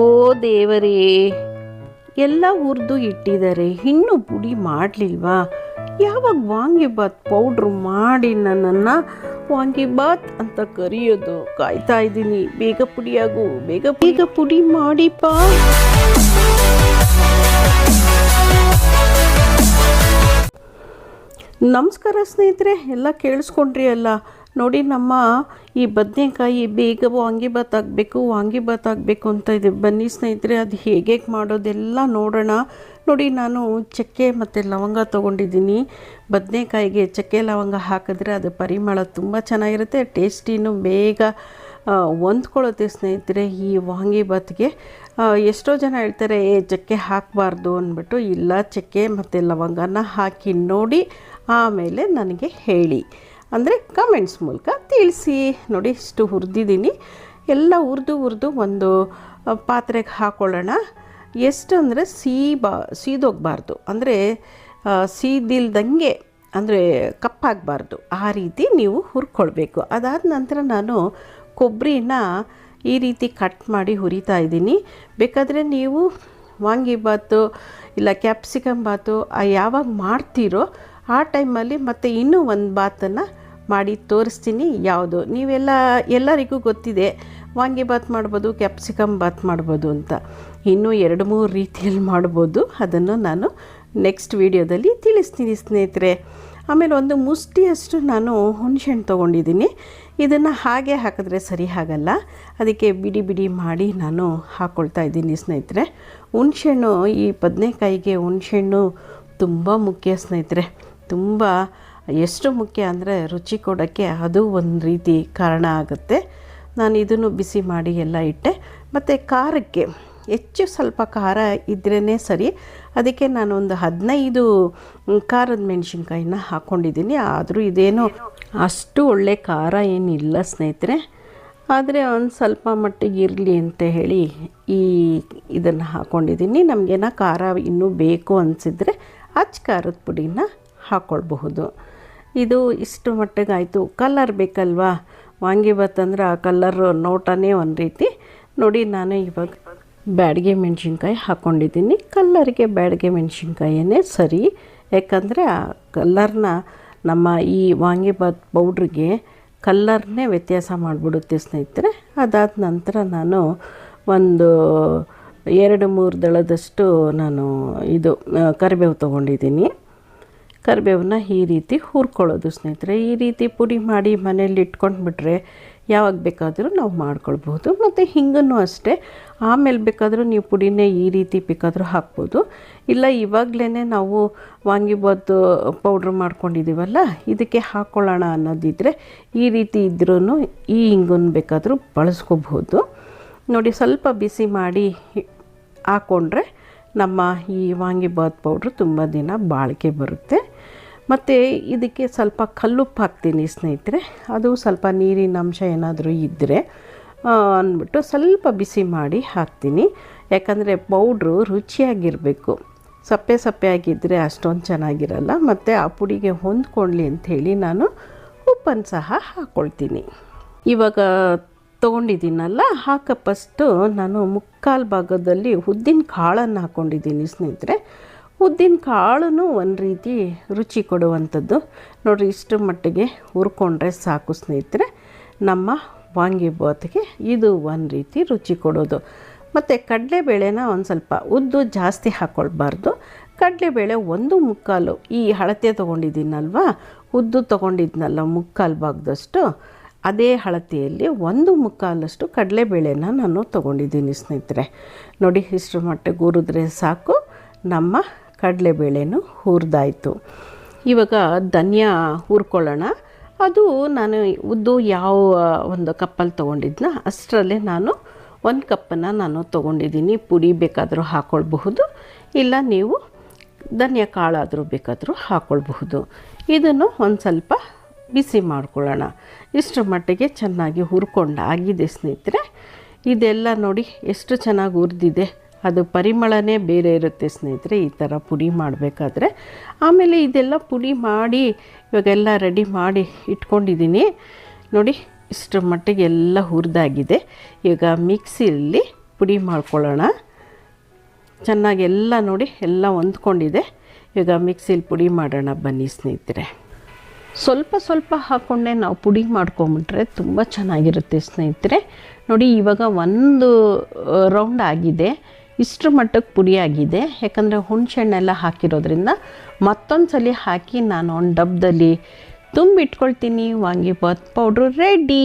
ಓ ದೇವರೇ ಎಲ್ಲ ಹುರಿದು ಇಟ್ಟಿದ್ದಾರೆ ಇನ್ನೂ ಪುಡಿ ಮಾಡಲಿಲ್ವಾ? ಯಾವಾಗ ವಾಂಗಿಬಾತ್ ಪೌಡ್ರ್ ಮಾಡಿ ನನ್ನನ್ನು ವಾಂಗಿಬಾತ್ ಅಂತ ಕರೆಯೋದು ಕಾಯ್ತಾ ಇದ್ದೀನಿ. ಬೇಗ ಪುಡಿಯಾಗು ಬೇಗ ಬೇಗ ಪುಡಿ ಮಾಡಿಪ್ಪ. ನಮಸ್ಕಾರ ಸ್ನೇಹಿತರೆ ಎಲ್ಲ ಕೇಳಿಸ್ಕೊಂಡ್ರಿ ಅಲ್ಲ? ನೋಡಿ ನಮ್ಮ ಈ ಬದನೆಕಾಯಿ ಬೇಗ ವಾಂಗಿಬಾತ್ ಆಗಬೇಕು ವಾಂಗಿಬಾತ್ ಆಗಬೇಕು ಅಂತ ಇದೆ. ಬನ್ನಿ ಸ್ನೇಹಿತರೆ, ಅದು ಹೇಗೆ ಮಾಡೋದೆಲ್ಲ ನೋಡೋಣ. ನೋಡಿ, ನಾನು ಚಕ್ಕೆ ಮತ್ತು ಲವಂಗ ತೊಗೊಂಡಿದ್ದೀನಿ. ಬದನೆಕಾಯಿಗೆ ಚಕ್ಕೆ ಲವಂಗ ಹಾಕಿದ್ರೆ ಅದು ಪರಿಮಳ ತುಂಬ ಚೆನ್ನಾಗಿರುತ್ತೆ, ಟೇಸ್ಟಿನೂ ಬೇಗ ಹೊಂದ್ಕೊಳ್ಳುತ್ತೆ ಸ್ನೇಹಿತರೆ ಈ ವಾಂಗಿಬಾತ್ಗೆ ಎಷ್ಟೋ ಜನ ಹೇಳ್ತಾರೆ, ಏ, ಚಕ್ಕೆ ಹಾಕಬಾರ್ದು ಅಂದ್ಬಿಟ್ಟು, ಇಲ್ಲ, ಚಕ್ಕೆ ಮತ್ತು ಲವಂಗನ ಹಾಕಿ ನೋಡಿ, ಆಮೇಲೆ ನನಗೆ ಹೇಳಿ. ಅಂದರೆ ಕಮೆಂಟ್ಸ್ ಮೂಲಕ ತಿಳಿಸಿ. ನೋಡಿ, ಇಷ್ಟು ಹುರಿದಿದ್ದೀನಿ. ಎಲ್ಲ ಹುರಿದು ಹುರಿದು ಒಂದು ಪಾತ್ರೆಗೆ ಹಾಕ್ಕೊಳ್ಳೋಣ ಎಷ್ಟು ಅಂದರೆ ಸೀಬಾ, ಸೀದೋಗಬಾರ್ದು. ಅಂದರೆ ಸೀದಿಲ್ದಂಗೆ, ಅಂದರೆ ಕಪ್ಪಾಗಬಾರ್ದು. ಆ ರೀತಿ ನೀವು ಹುರ್ಕೊಳ್ಬೇಕು. ಅದಾದ ನಂತರ ನಾನು ಕೊಬ್ಬರಿನ ಈ ರೀತಿ ಕಟ್ ಮಾಡಿ ಹುರಿತಾ ಇದ್ದೀನಿ. ಬೇಕಾದರೆ ನೀವು ವಾಂಗಿಬಾತು ಇಲ್ಲ ಕ್ಯಾಪ್ಸಿಕಮ್ ಬಾತು ಯಾವಾಗ ಮಾಡ್ತೀರೋ ಆ ಟೈಮಲ್ಲಿ ಮತ್ತೆ ಇನ್ನೂ ಒಂದು ಬಾತನ್ನು ಮಾಡಿ ತೋರಿಸ್ತೀನಿ ಯಾವುದು. ನೀವೆಲ್ಲ, ಎಲ್ಲರಿಗೂ ಗೊತ್ತಿದೆ ವಾಂಗಿಬಾತ್ ಮಾಡ್ಬೋದು, ಕ್ಯಾಪ್ಸಿಕಮ್ ಬಾತ್ ಮಾಡ್ಬೋದು ಅಂತ. ಇನ್ನೂ ಎರಡು ಮೂರು ರೀತಿಯಲ್ಲಿ ಮಾಡ್ಬೋದು. ಅದನ್ನು ನಾನು ನೆಕ್ಸ್ಟ್ ವೀಡಿಯೋದಲ್ಲಿ ತಿಳಿಸ್ತೀನಿ ಸ್ನೇಹಿತರೆ. ಆಮೇಲೆ ಒಂದು ಮುಷ್ಟಿಯಷ್ಟು ನಾನು ಹುಣಸೆಹಣ್ಣು ತೊಗೊಂಡಿದ್ದೀನಿ. ಇದನ್ನು ಹಾಗೆ ಹಾಕಿದ್ರೆ ಸರಿ ಆಗಲ್ಲ. ಅದಕ್ಕೆ ಬಿಡಿ ಬಿಡಿ ಮಾಡಿ ನಾನು ಹಾಕ್ಕೊಳ್ತಾ ಇದ್ದೀನಿ ಸ್ನೇಹಿತರೆ. ಹುಣಸೆಹಣ್ಣು, ಈ ಬದನೆಕಾಯಿಗೆ ಹುಣಸೆಹಣ್ಣು ತುಂಬ ಮುಖ್ಯ ಸ್ನೇಹಿತರೆ. ತುಂಬ ಎಷ್ಟು ಮುಖ್ಯ ಅಂದರೆ ರುಚಿ ಕೊಡೋಕ್ಕೆ ಅದು ಒಂದು ರೀತಿ ಕಾರಣ ಆಗುತ್ತೆ. ನಾನು ಇದನ್ನು ಬಿಸಿ ಮಾಡಿ ಎಲ್ಲ ಇಟ್ಟೆ. ಮತ್ತು ಖಾರಕ್ಕೆ ಹೆಚ್ಚು ಸ್ವಲ್ಪ ಖಾರ ಇದ್ರೇ ಸರಿ. ಅದಕ್ಕೆ ನಾನು ಒಂದು ಹದಿನೈದು ಖಾರದ ಮೆಣಸಿನ್ಕಾಯಿನ ಹಾಕ್ಕೊಂಡಿದ್ದೀನಿ ಆದರೂ ಇದೇನು ಅಷ್ಟು ಒಳ್ಳೆ ಖಾರ ಏನಿಲ್ಲ ಸ್ನೇಹಿತರೆ. ಆದರೆ ಒಂದು ಸ್ವಲ್ಪ ಮಟ್ಟಿಗೆ ಇರಲಿ ಅಂತ ಹೇಳಿ ಈ ಇದನ್ನು ಹಾಕ್ಕೊಂಡಿದ್ದೀನಿ ನಮಗೇನ ಖಾರ ಇನ್ನೂ ಬೇಕು ಅನಿಸಿದರೆ ಅಚ್ಚ ಖಾರದ ಪುಡಿನ ಹಾಕ್ಕೊಳ್ಬಹುದು ಇದು ಇಷ್ಟು ಮಟ್ಟಿಗಾಯಿತು. ಕಲ್ಲರ್ ಬೇಕಲ್ವಾ? ವಾಂಗಿಬಾತ್ ಅಂದ್ರೆ ಆ ಕಲ್ಲರ್ ನೋಟನೇ ಒಂದು ರೀತಿ. ನೋಡಿ, ನಾನು ಇವಾಗ ಬ್ಯಾಡಿಗೆ ಮೆಣಸಿನ್ಕಾಯಿ ಹಾಕ್ಕೊಂಡಿದ್ದೀನಿ ಕಲ್ಲರಿಗೆ ಬ್ಯಾಡಿಗೆ ಮೆಣಸಿನ್ಕಾಯಿಯೇ ಸರಿ. ಯಾಕಂದರೆ ಆ ಕಲ್ಲರ್ನ ನಮ್ಮ ಈ ವಾಂಗಿಬಾತ್ ಪೌಡ್ರಿಗೆ ಕಲ್ಲರ್ನೇ ವ್ಯತ್ಯಾಸ ಮಾಡಿಬಿಡುತ್ತೆ ಸ್ನೇಹಿತರೆ. ಅದಾದ ನಂತರ ನಾನು ಒಂದು ಎರಡು ಮೂರು ದಳದಷ್ಟು ನಾನು ಇದು ಕರಿಬೇವು ತೊಗೊಂಡಿದ್ದೀನಿ. ಕರಿಬೇವನ್ನ ಈ ರೀತಿ ಹುರ್ಕೊಳ್ಳೋದು ಸ್ನೇಹಿತರೆ. ಈ ರೀತಿ ಪುಡಿ ಮಾಡಿ ಮನೇಲಿ ಇಟ್ಕೊಂಡ್ಬಿಟ್ರೆ ಯಾವಾಗ ಬೇಕಾದರೂ ನಾವು ಮಾಡ್ಕೊಳ್ಬೋದು ಮತ್ತು ಹಿಂಗನ್ನು ಅಷ್ಟೇ, ಆಮೇಲೆ ಬೇಕಾದರೂ ನೀವು ಪುಡಿನೇ ಈ ರೀತಿ ಬೇಕಾದರೂ ಹಾಕ್ಬೋದು. ಇಲ್ಲ ಇವಾಗಲೇ ನಾವು ವಾಂಗಿಬಾತು ಪೌಡ್ರ್ ಮಾಡ್ಕೊಂಡಿದ್ದೀವಲ್ಲ ಇದಕ್ಕೆ ಹಾಕ್ಕೊಳ್ಳೋಣ ಅನ್ನೋದಿದ್ದರೆ ಈ ರೀತಿ ಇದ್ರೂ ಈ ಹಿಂಗನ್ನು ಬೇಕಾದರೂ ಬಳಸ್ಕೋಬಹುದು. ನೋಡಿ, ಸ್ವಲ್ಪ ಬಿಸಿ ಮಾಡಿ ಹಾಕ್ಕೊಂಡ್ರೆ ನಮ್ಮ ಈ ವಾಂಗಿಬಾತ್ ಪೌಡ್ರು ತುಂಬ ದಿನ ಬಾಳಿಕೆ ಬರುತ್ತೆ. ಮತ್ತು ಇದಕ್ಕೆ ಸ್ವಲ್ಪ ಕಲ್ಲುಪ್ಪು ಹಾಕ್ತೀನಿ ಸ್ನೇಹಿತರೆ. ಅದು ಸ್ವಲ್ಪ ನೀರಿನ ಅಂಶ ಏನಾದರೂ ಇದ್ದರೆ ಅಂದ್ಬಿಟ್ಟು ಸ್ವಲ್ಪ ಬಿಸಿ ಮಾಡಿ ಹಾಕ್ತೀನಿ. ಯಾಕಂದರೆ ಪೌಡ್ರು ರುಚಿಯಾಗಿರಬೇಕು. ಸಪ್ಪೆ ಸಪ್ಪೆ ಆಗಿದ್ದರೆ ಅಷ್ಟೊಂದು ಚೆನ್ನಾಗಿರಲ್ಲ. ಮತ್ತು ಆ ಪುಡಿಗೆ ಹೊಂದ್ಕೊಳ್ಳಿ ಅಂಥೇಳಿ ನಾನು ಉಪ್ಪನ್ನು ಸಹ ಹಾಕ್ಕೊಳ್ತೀನಿ ಇವಾಗ ತೊಗೊಂಡಿದ್ದೀನಲ್ಲ ಹಾಕ ಫಸ್ಟು ನಾನು ಮುಕ್ಕಾಲು ಭಾಗದಲ್ಲಿ ಉದ್ದಿನ ಕಾಳನ್ನು ಹಾಕ್ಕೊಂಡಿದ್ದೀನಿ ಸ್ನೇಹಿತರೆ. ಉದ್ದಿನ ಕಾಳು ಒಂದು ರೀತಿ ರುಚಿ ಕೊಡುವಂಥದ್ದು. ನೋಡಿರಿ, ಇಷ್ಟು ಮಟ್ಟಿಗೆ ಹುರ್ಕೊಂಡ್ರೆ ಸಾಕು ಸ್ನೇಹಿತರೆ. ನಮ್ಮ ವಾಂಗಿಬಾತ್ಗೆ ಇದು ಒಂದು ರೀತಿ ರುಚಿ ಕೊಡೋದು. ಮತ್ತು ಕಡಲೆಬೇಳೆನ ಒಂದು ಸ್ವಲ್ಪ ಉದ್ದು ಜಾಸ್ತಿ ಹಾಕ್ಕೊಳ್ಬಾರ್ದು ಕಡಲೆಬೇಳೆ ಒಂದು ಮುಕ್ಕಾಲು ಈ ಅಳತೆ ತೊಗೊಂಡಿದ್ದೀನಲ್ವ? ಉದ್ದು ತೊಗೊಂಡಿದ್ನಲ್ಲ ಮುಕ್ಕಾಲು ಭಾಗದಷ್ಟು. ಅದೇ ಅಳತೆಯಲ್ಲಿ ಒಂದು ಮುಕ್ಕಾಲಷ್ಟು ಕಡಲೆಬೇಳೆನ ನಾನು ತೊಗೊಂಡಿದ್ದೀನಿ ಸ್ನೇಹಿತರೆ. ನೋಡಿ, ಇಷ್ಟರ ಮಟ್ಟಿಗೆ ಹುರಿದ್ರೆ ಸಾಕು. ನಮ್ಮ ಕಡಲೆಬೇಳೆನೂ ಹುರಿದಾಯಿತು. ಇವಾಗ ಧನಿಯಾ ಹುರ್ಕೊಳ್ಳೋಣ. ಅದು ನಾನು ಉದ್ದು ಯಾವ, ಒಂದು ಕಪ್ಪಲ್ಲಿ ತೊಗೊಂಡಿದ್ನ, ಅಷ್ಟರಲ್ಲೇ ನಾನು ಒಂದು ಕಪ್ಪನ್ನು ನಾನು ತೊಗೊಂಡಿದ್ದೀನಿ. ಪುಡಿ ಬೇಕಾದರೂ ಹಾಕ್ಕೊಳ್ಬಹುದು ಇಲ್ಲ, ನೀವು ಧನಿಯಾ ಕಾಳಾದರೂ ಬೇಕಾದರೂ ಹಾಕ್ಕೊಳ್ಬಹುದು ಇದನ್ನು ಒಂದು ಸ್ವಲ್ಪ ಬಿಸಿ ಮಾಡ್ಕೊಳ್ಳೋಣ. ಇಷ್ಟರ ಮಟ್ಟಿಗೆ ಚೆನ್ನಾಗಿ ಹುರ್ಕೊಂಡು ಆಗಿದೆ ಸ್ನೇಹಿತರೆ. ಇದೆಲ್ಲ ನೋಡಿ ಎಷ್ಟು ಚೆನ್ನಾಗಿ ಹುರಿದಿದೆ. ಅದು ಪರಿಮಳನೇ ಬೇರೆ ಇರುತ್ತೆ ಸ್ನೇಹಿತರೆ, ಈ ಥರ ಪುಡಿ ಮಾಡಬೇಕಾದ್ರೆ. ಆಮೇಲೆ ಇದೆಲ್ಲ ಪುಡಿ ಮಾಡಿ, ಇವಾಗೆಲ್ಲ ರೆಡಿ ಮಾಡಿ ಇಟ್ಕೊಂಡಿದ್ದೀನಿ. ನೋಡಿ ಇಷ್ಟರ ಮಟ್ಟಿಗೆ ಎಲ್ಲ ಹುರಿದಾಗಿದೆ. ಈಗ ಮಿಕ್ಸಿಯಲ್ಲಿ ಪುಡಿ ಮಾಡ್ಕೊಳ್ಳೋಣ. ಚೆನ್ನಾಗಿ ಎಲ್ಲ ನೋಡಿ ಎಲ್ಲ ಹೊಂದ್ಕೊಂಡಿದೆ. ಈಗ ಮಿಕ್ಸಿಲಿ ಪುಡಿ ಮಾಡೋಣ ಬನ್ನಿ ಸ್ನೇಹಿತರೆ. ಸ್ವಲ್ಪ ಸ್ವಲ್ಪ ಹಾಕೊಂಡೆ ನಾವು ಪುಡಿ ಮಾಡ್ಕೊಂಬಿಟ್ರೆ ತುಂಬ ಚೆನ್ನಾಗಿರುತ್ತೆ ಸ್ನೇಹಿತರೆ. ನೋಡಿ, ಇವಾಗ ಒಂದು ರೌಂಡ್ ಆಗಿದೆ. ಇಷ್ಟರ ಮಟ್ಟಕ್ಕೆ ಪುಡಿ ಆಗಿದೆ. ಯಾಕಂದರೆ ಹುಣಸೆಹಣ್ಣೆಲ್ಲ ಹಾಕಿರೋದ್ರಿಂದ ಮತ್ತೊಂದು ಸಲ ಹಾಕಿ ನಾನು ಒಂದು ಡಬ್ಬದಲ್ಲಿ ತುಂಬಿಟ್ಕೊಳ್ತೀನಿ. Vangibath powder ready.